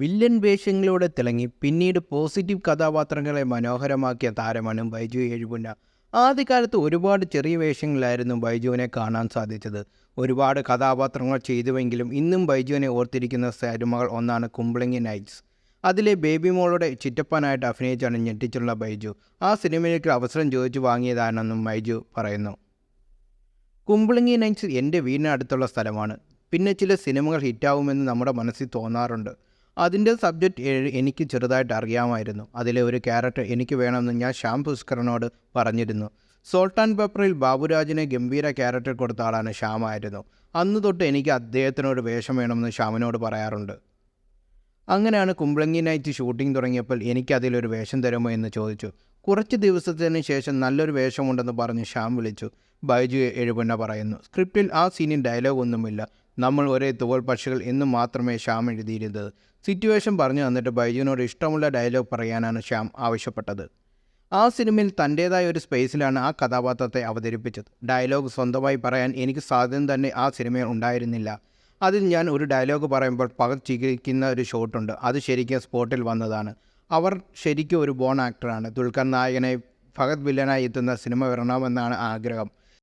Villain വേഷങ്ങളിലൂടെ തിളങ്ങി പിന്നീട് positive കഥാപാത്രങ്ങളെ മനോഹരമാക്കിയ താരമാണ് ബൈജു എഴുപുന്ന ആദ്യകാലത്ത് ഒരുപാട് ചെറിയ വേഷങ്ങളിലായിരുന്നു ബൈജുവിനെ കാണാൻ സാധിച്ചത്. ഒരുപാട് കഥാപാത്രങ്ങൾ ചെയ്തുവെങ്കിലും ഇന്നും ബൈജുവിനെ ഓർത്തിരിക്കുന്ന സിനിമകൾ ഒന്നാണ് കുംബ്ലിങ്ങി നൈറ്റ്സ്. അതിലെ ബേബി മോളുടെ ചിറ്റപ്പനായിട്ട് അഭിനയിച്ചാണ് ഞെട്ടിച്ചുള്ള ബൈജു. ആ സിനിമയിലേക്ക് അവസരം ചോദിച്ചു വാങ്ങിയതാണെന്നും ബൈജു പറയുന്നു. കുംബ്ലിങ്ങി നൈറ്റ്സ് എന്റെ വീടിനടുത്തുള്ള സ്ഥലമാണ്. പിന്നെ ചില സിനിമകൾ ഹിറ്റാവുമെന്ന് നമ്മുടെ മനസ്സിൽ തോന്നാറുണ്ട്. അതിന്റെ സബ്ജക്റ്റ് ഏഴ് എനിക്ക് ചെറുതായിട്ട് അറിയാമായിരുന്നു. അതിലെ ഒരു ക്യാരക്ടർ എനിക്ക് വേണമെന്ന് ഞാൻ ശ്യാം പുഷ്കറിനോട് പറഞ്ഞിരുന്നു. സോൾട്ടാൻ പേപ്പറിൽ ബാബുരാജിനെ ഗംഭീര ക്യാരക്ടർ കൊടുത്ത ആളാണ് ശ്യാമായിരുന്നു അന്ന് തൊട്ട് എനിക്ക് അദ്ദേഹത്തിനോട് വേഷം വേണമെന്ന് ശ്യാമിനോട് പറയാറുണ്ട്. അങ്ങനെയാണ് കുമ്പളങ്ങി നൈറ്റ് ഷൂട്ടിംഗ് തുടങ്ങിയപ്പോൾ എനിക്ക് അതിലൊരു വേഷം തരുമോ എന്ന് ചോദിച്ചു. കുറച്ച് ദിവസത്തിന് ശേഷം നല്ലൊരു വേഷമുണ്ടെന്ന് പറഞ്ഞ് ശ്യാം വിളിച്ചു. ബൈജു എഴുപണ്ണ പറയുന്നു. സ്ക്രിപ്റ്റിൽ ആ സീനിൽ ഡയലോഗ് ഒന്നുമില്ല. നമ്മൾ ഒരേ തോൽ പക്ഷികൾ എന്ന് മാത്രമേ ശ്യാം എഴുതിയിരുന്നത്. സിറ്റുവേഷൻ പറഞ്ഞു തന്നിട്ട് ബൈജുവിനോട് ഇഷ്ടമുള്ള ഡയലോഗ് പറയാനാണ് ശ്യാം ആവശ്യപ്പെട്ടത്. ആ സിനിമയിൽ തന്റേതായ ഒരു സ്പേസിലാണ് ആ കഥാപാത്രത്തെ അവതരിപ്പിച്ചത്. ഡയലോഗ് സ്വന്തമായി പറയാൻ എനിക്ക് സാധ്യം തന്നെ ആ സിനിമയിൽ ഉണ്ടായിരുന്നില്ല. അതിൽ ഞാൻ ഒരു ഡയലോഗ് പറയുമ്പോൾ പകർ ചികിത്സിക്കുന്ന ഒരു ഷോട്ടുണ്ട് അത് ശരിക്കും സ്പോട്ടിൽ വന്നതാണ്. അവർ ശരിക്കും ഒരു ബോൺ ആക്ടറാണ് ദുൽഖർ നായകനെ ഫഹദ് വില്ലനായി എത്തുന്ന സിനിമ വരണമെന്നാണ് ആഗ്രഹം.